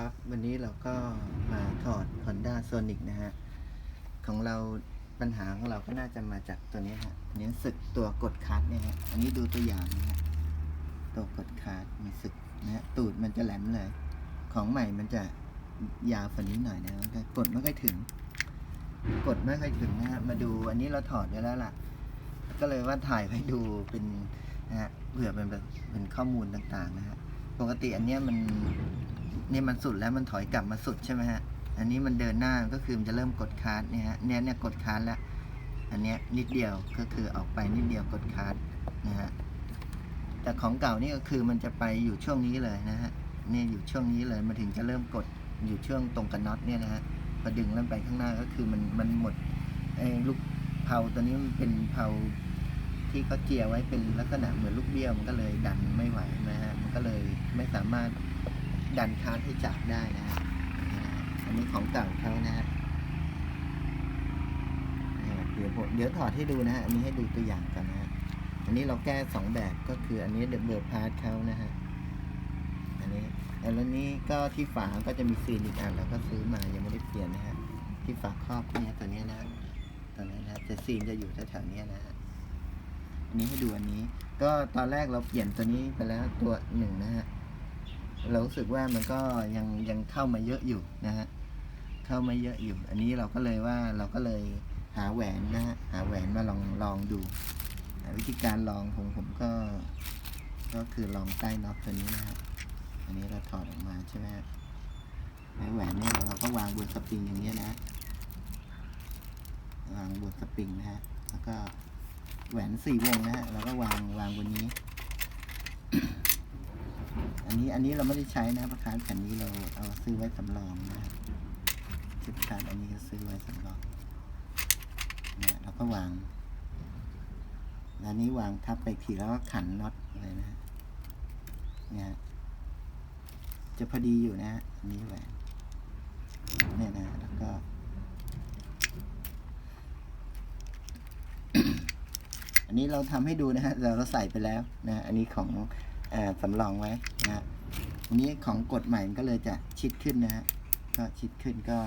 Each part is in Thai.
ครับวันนี้เราก็มาถอด Honda Sonic นะฮะ ของเราปัญหาของเราก็น่าจะมาจากตัวนี้ฮะอันนี้สึกตัวกดคัสเนี่ยฮะอันนี้ดูตัวอย่างนะฮะตัวกดคัสมีสึกนะฮะตูดมันจะแหลมเลย ของใหม่มันจะยาวฝันนี้หน่อยนะแต่กดไม่ค่อยถึง กดไม่ค่อยถึงนะฮะมาดูอันนี้เราถอดไปแล้วล่ะ ก็เลยว่าถ่ายไว้ดูเป็นนะฮะเผื่อเป็นแบบเป็นข้อมูลต่างๆนะฮะปกติอันเนี้ยมัน นี่มันสุดแล้วมันถอยกลับมาสุดใช่ไหมฮะ อันนี้มันเดินหน้าก็คือมันจะเริ่มกดคาร์ดเนี่ยฮะ เนี่ยเนี่ยกดคาร์ดแล้ว อันเนี้ยนิดเดียวก็คือออกไปนิดเดียวกดคาร์ดนะฮะ แต่ของเก่านี่ก็คือมันจะไปอยู่ช่วงนี้เลยนะฮะ นี่อยู่ช่วงนี้เลยมาถึงจะเริ่มกดอยู่ช่วงตรงกันน็อตเนี่ยนะฮะพอดึงแล้วไปข้างหน้าก็คือมันมันหมดไอ้ลูกเผาตัวนี้มันเป็นเผาที่เขาเจียไว้เป็นลักษณะเหมือนลูกเบี้ยวมันก็เลยดันไม่ไหวนะฮะ มันก็เลยไม่สามารถ ดันคาร์ดให้จับได้นะฮะอันนี้ของเก่าเขานะฮะเนี่ยเดี๋ยวผมเดี๋ยวถอดให้ดูนะฮะ อันนี้ให้ดูตัวอย่างกันนะฮะ อันนี้เราแก้สองแบบก็คืออันนี้เดบเบิลพาร์ทเขานะฮะ อันนี้แล้วนี้ก็ที่ฝาก็จะมีซีนอีกอันเราก็ซื้อมายังไม่ได้เปลี่ยนนะฮะ ที่ฝาครอบเนี่ยตัวนี้นะตัวนี้นะจะซีนจะอยู่แถวๆนี้นะฮะ อันนี้ให้ดูอันนี้ ก็ตอนแรกเราเปลี่ยนตัวนี้ไปแล้วตัวหนึ่งนะฮะ เรารู้สึกว่ามันก็ยังยังเข้ามาเยอะอยู่นะฮะเข้ามาเยอะอยู่ อันนี้เราก็เลยว่าเราก็เลยหาแหวนนะฮะหาแหวนมาลองลองดูวิธีการลองของผมก็ ก็คือลองใต้น็อตตัวนี้นะครับอันนี้เราถอดออกมาใช่ไหมแหวนนี่เราก็วางบนสปริงอย่างเงี้ยนะวางบนสปริงนะฮะแล้วก็แหวนสี่วงนะฮะเราก็วางวางบนนี้ อันนี้อันนี้เราไม่ได้ใช้นะประคานแผ่นนี้เราเอาซื้อไว้สำรองนะครับชุดประคานอันนี้ก็ซื้อไว้สำรองนะเราก็วางอันนี้วางทับไปอีกทีแล้วก็ขันน็อตเลยนะเนี่ยจะพอดีอยู่นะอันนี้แหวนเนี่ยนะแล้วก็อันนี้เราทำให้ดูนะฮะเราเราใส่ไปแล้วนะ อันนี้ของ สำรองไว้นะฮะอันนี้ของกฎใหม่มันก็เลยจะชิดขึ้นนะฮะก็ชิดขึ้นก็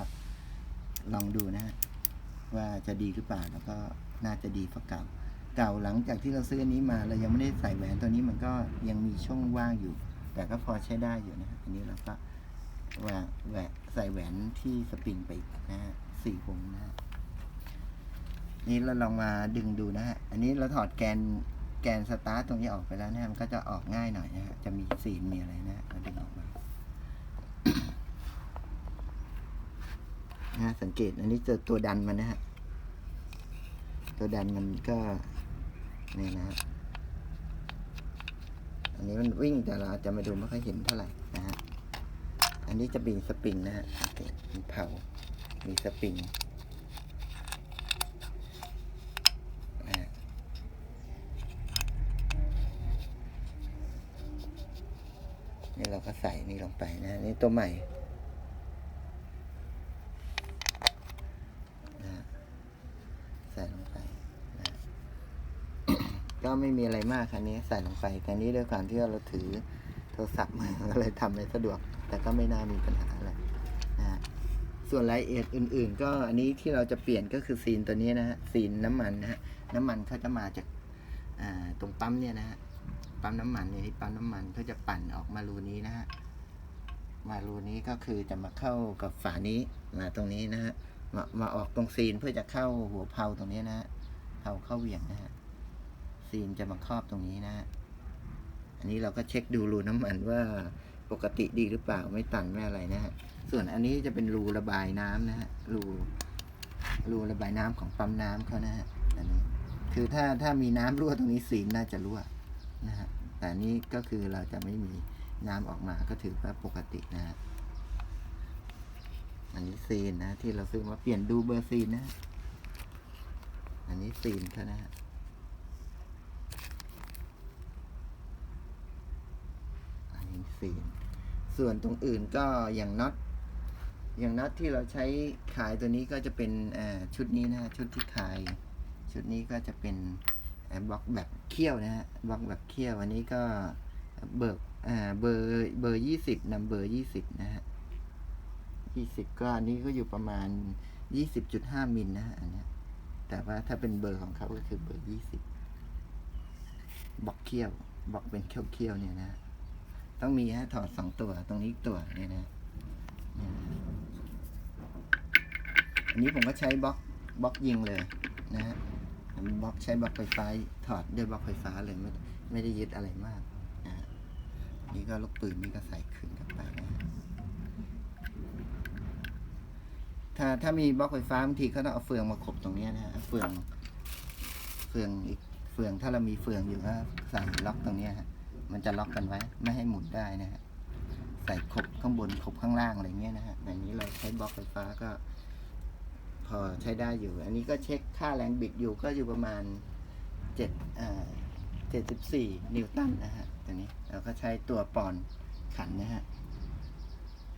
ลองดูนะฮะว่าจะดีหรือเปล่าแล้วก็น่าจะดีกว่าเก่า เก่าหลังจากที่เราซื้ออันนี้มาเรายังไม่ได้ใส่แหวนตัวนี้มันก็ยังมีช่องว่างอยู่ แต่ก็พอใช้ได้อยู่นะฮะอันนี้เราก็วาแหวนใส่แหวนที่สปริงไปนะฮะสี่วงนะฮะนี่เราลองมาดึงดูนะฮะอันนี้เราถอดแกน แกนสตาร์ตตรงนี้ออกไปแล้วนะมันก็จะออกง่ายหน่อยนะฮะ จะมีสีนมีอะไรนะฮะเราดึงออกมานะฮะสังเกตอันนี้เจอตัวดันมันนะฮะ ตัวดันมันก็นี่นะฮะอันนี้มันวิ่งแต่เราจะมาดูไม่ค่อยเห็นเท่าไหร่นะฮะ อันนี้จะมีสปริงนะฮะมีเผา มีสปริงนะฮะนี่ เราก็ใส่นี่ลงไปนะ นี่ตัวใหม่นะใส่ลงไปนะก็ไม่มีอะไรมากคันนี้ใส่ลงไป แต่นี้ด้วยความที่เราถือโทรศัพท์มาก็เลยทำให้สะดวก แต่ก็ไม่น่ามีปัญหาอะไรนะฮะส่วนรายละเอียดอื่น ๆ ก็อันนี้ที่เราจะเปลี่ยนก็คือซีนตัวนี้นะฮะซีนน้ำมันนะฮะน้ำมันเขาจะมาจากตรงปั๊มเนี่ยนะฮะ ปั๊มน้ำมันเนี่ยที่ปั๊มน้ำมันเขาจะปั่นออกมารูนี้นะฮะมารูนี้ก็คือจะมาเข้ากับฝานี้มาตรงนี้นะฮะมามาออกตรงซีนเพื่อจะเข้าหัวเพลาตรงนี้นะฮะเพลาเข้าเหวี่ยงนะฮะซีนจะมาครอบตรงนี้นะฮะอันนี้เราก็เช็คดูรูน้ำมันว่าปกติดีหรือเปล่าไม่ตันไม่อะไรนะฮะส่วนอันนี้จะเป็นรูระบายน้ำนะฮะรูรูระบายน้ำของปั๊มน้ำเขานะฮะอันนี้คือถ้าถ้ามีน้ำรั่วตรงนี้ซีนน่าจะรั่ว นะฮะแต่นี้ก็คือเราจะไม่มีน้ำออกมาก็ถือว่าปกตินะฮะอันนี้ซีนนะ ที่เราซื้อมาเปลี่ยนดูเบอร์ซีนนะ อันนี้ซีนเขานะฮะอันนี้ซีน ส่วนตรงอื่นก็อย่างน็อตอย่างน็อตที่เราใช้ขายตัวนี้ก็จะเป็นชุดนี้นะฮะชุดที่ขาย ชุดนี้ก็จะเป็น บล็อกแบบเขี้ยวนะฮะบล็อกแบบเขี้ยวอันนี้ก็เบิกอ่าเบอร์เบอร์ยี่สิบนำเบอร์ยี่สิบนะฮะยี่สิบก็อันนี้ก็อยู่ประมาณยี่สิบจุดห้ามิลนะฮะอันนี้แต่ว่าถ้าเป็นเบอร์ของเขาก็คือเบอร์ยี่สิบบล็อกเขี้ยวบล็อกเป็นเขี้ยวๆเนี่ยนะ ต้องมีฮะถอดสองตัวตรงนี้อีกตัวนี่ยนะเนี่ยนะอันนี้ผมก็ใช้บล็อกบล็อกยิงเลยนะฮะ บล็อกใช้บล็อกไฟฟ้าถอดด้วยบล็อกไฟฟ้าเลยไม่ไม่ได้ยึดอะไรมากนะนี่ก็ลูกปืนนี่ก็ใส่ขึ้นกลับไปนะถ้าถ้ามีบล็อกไฟฟ้าบางทีเขาต้องเอาเฟืองมาขบตรงนี้นะฮะเฟืองเฟืองอีกเฟืองถ้าเรามีเฟืองอยู่ก็ใส่ล็อกตรงนี้ฮะมันจะล็อกกันไว้ ไม่ให้หมุนได้นะฮะใส่ขบข้างบนขบข้างล่างอะไรเงี้ยนะฮะแบบนี้เราใช้บล็อกไฟฟ้าก็ พอใช้ได้อยู่ อันนี้ก็เช็คค่าแรงบิดอยู่ก็อยู่ประมาณเจ็ดอ่าเจ็ดสิบสี่นิวตันนะฮะตัวนี้เราก็ใช้ตัวปอนขันนะฮะ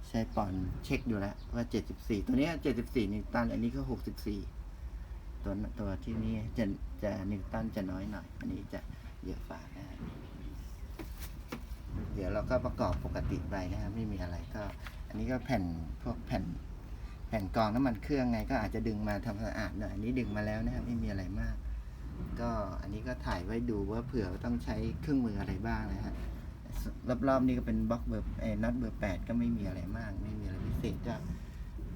ใช้ปอนเช็คอยู่แล้วว่าเจ็ดสิบสี่ตัวนี้เจ็ดสิบสี่นิวตัน อันนี้ก็หกสิบสี่ตัวตัวที่นี้จะจะนิวตันจะน้อยหน่อย อันนี้จะเยอะฝ่านะฮะเดี๋ยวเราก็ประกอบปกติไปนะครับไม่มีอะไรก็ อันนี้ก็แผ่นพวกแผ่น แผ่นกรองน้ำมันเครื่องไงก็อาจจะดึงมาทำความสะอาดหน่อยอันนี้ดึงมาแล้วนะครับไม่มีอะไรมาก ก็อันนี้ก็ถ่ายไว้ดูว่าเผื่อต้องใช้เครื่องมืออะไรบ้างนะฮะรอบๆนี่ก็เป็นบล็อกเบอร์เอน็อตเบอร์แปดก็ไม่มีอะไรมาก ไม่มีอะไรพิเศษก็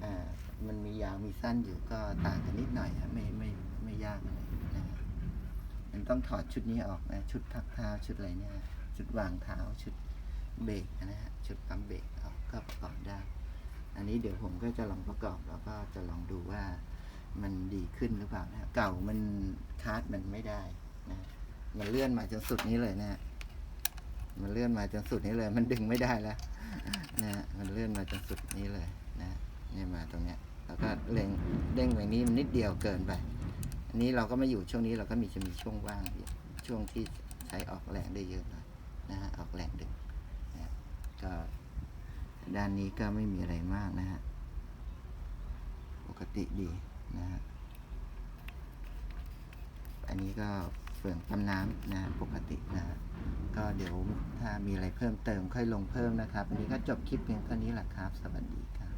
อ่ามันมียาวมีสั้นอยู่ก็ต่างกันนิดหน่อยฮะไม่ไม่ไม่ยากอะไรนะฮะมันต้องถอดชุดนี้ออกนะชุดพักเท้าชุดอะไรเนี่ยชุดวางเท้าชุดเบรกนะฮะชุดปั๊มเบรกออกก็ประกอบได้ อันนี้เดี๋ยวผมก็จะลองประกอบแล้วก็จะลองดูว่ามันดีขึ้นหรือเปล่านะเก่ามันคาร์ดมันไม่ได้นะมันเลื่อนมาจนสุดนี้เลยนะ มันเลื่อนมาจนสุดนี้เลย มันดึงไม่ได้แล้วนะฮะมันเลื่อนมาจนสุดนี้เลยนะเนี่ยมาตรงเนี้ยแล้วก็เร่งเด้งแบบนี้มันนิดเดียวเกินไปอันนี้เราก็ม่อยู่ช่วงนี้เราก็มีจะมีช่วงว่างช่วงที่ใช้ออกแรงได้เยอะหน่อยนะฮะออกแรงดึงนะก็ ด้านนี้ก็ไม่มีอะไรมากนะฮะ ปกติดีนะฮะ อันนี้ก็เฟืองปั๊มน้ำนะฮะปกตินะฮะก็เดี๋ยวถ้ามีอะไรเพิ่มเติมค่อยลงเพิ่มนะครับอันนี้ก็จบคลิปเพียงเท่านี้แหละครับ สวัสดีครับ